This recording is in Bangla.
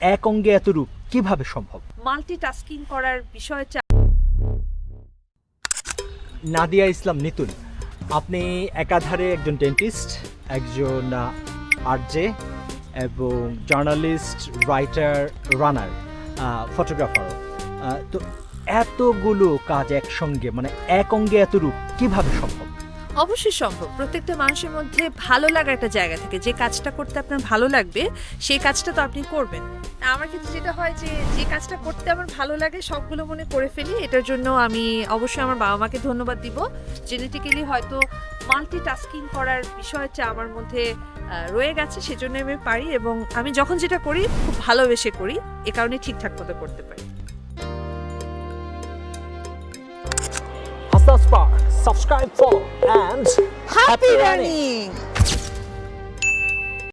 এক অঙ্গে এত রূপ কীভাবে সম্ভব? মাল্টিটাস্কিং করার বিষয় নাদিয়া ইসলাম নিতুন আপনি একাধারে একজন ডেন্টিস্ট একজন আরজে এবং জার্নালিস্ট রাইটার রানার ফটোগ্রাফার তো এতগুলো কাজ একসঙ্গে মানে এক অঙ্গে এত রূপ কীভাবে সম্ভব? অবশ্যই সম্ভব। প্রত্যেকটা মানুষের মধ্যে ভালো লাগার একটা জায়গা থাকে। যে কাজটা করতে আপনার ভালো লাগবে, সেই কাজটা তো আপনি করবেন। আমার ক্ষেত্রে যেটা হয় যে যে কাজটা করতে আমার ভালো লাগে, সবগুলো মনে করে ফেলি। এটার জন্য আমি অবশ্যই আমার বাবা মাকে ধন্যবাদ দিব। জেনেটিক্যালি হয়তো মাল্টিটাস্কিং করার বিষয়টা আমার মধ্যে রয়ে গেছে, সেজন্য আমি পারি এবং আমি যখন যেটা করি, খুব ভালোবেসে করি। এ কারণে ঠিকঠাক মতো করতে পারি। subscribe for and happy, happy running. running.